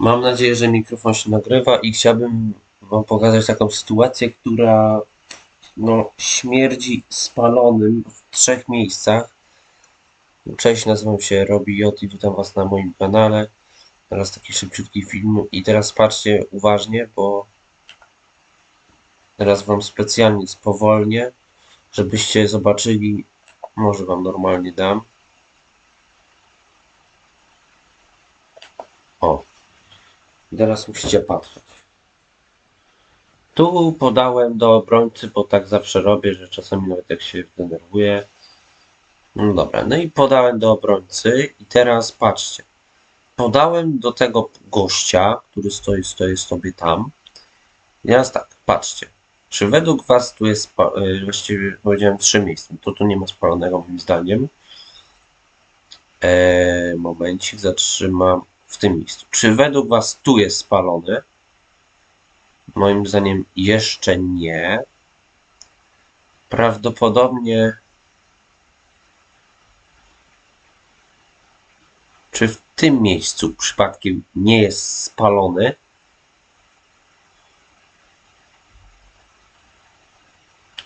Mam nadzieję, że mikrofon się nagrywa i chciałbym Wam pokazać taką sytuację, która no, śmierdzi spalonym w trzech miejscach. Cześć, nazywam się Robi J i witam Was na moim kanale. Teraz taki szybciutki film i teraz patrzcie uważnie, bo teraz Wam specjalnie spowolnię, żebyście zobaczyli, może Wam normalnie dam. I teraz musicie patrzeć. Tu podałem do obrońcy, bo tak zawsze robię, że czasami nawet jak się denerwuję. No dobra, no i podałem do obrońcy i teraz patrzcie. Podałem do tego gościa, który stoi, stoi sobie tam. I teraz tak, patrzcie. Czy według Was tu jest, y, właściwie powiedziałem trzy miejsca, to tu nie ma spalonego moim zdaniem. Eee, momencik, zatrzymam w tym miejscu. Czy według Was tu jest spalony? Moim zdaniem jeszcze nie. Prawdopodobnie. Czy w tym miejscu przypadkiem nie jest spalony?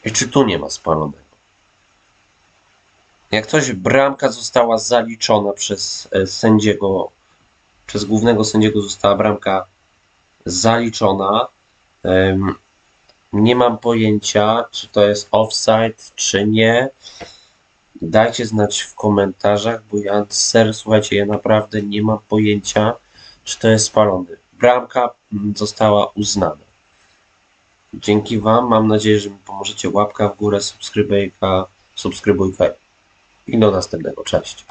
I czy tu nie ma spalonego? Jak coś, bramka została zaliczona przez e, sędziego, przez głównego sędziego została bramka zaliczona. Nie mam pojęcia, czy to jest offside, czy nie. Dajcie znać w komentarzach, bo ja ser, słuchajcie, ja naprawdę nie mam pojęcia, czy to jest spalony. Bramka mm, została uznana. Dzięki Wam, mam nadzieję, że mi pomożecie. Łapka w górę, subskrybujka, subskrybujka i do następnego. Cześć.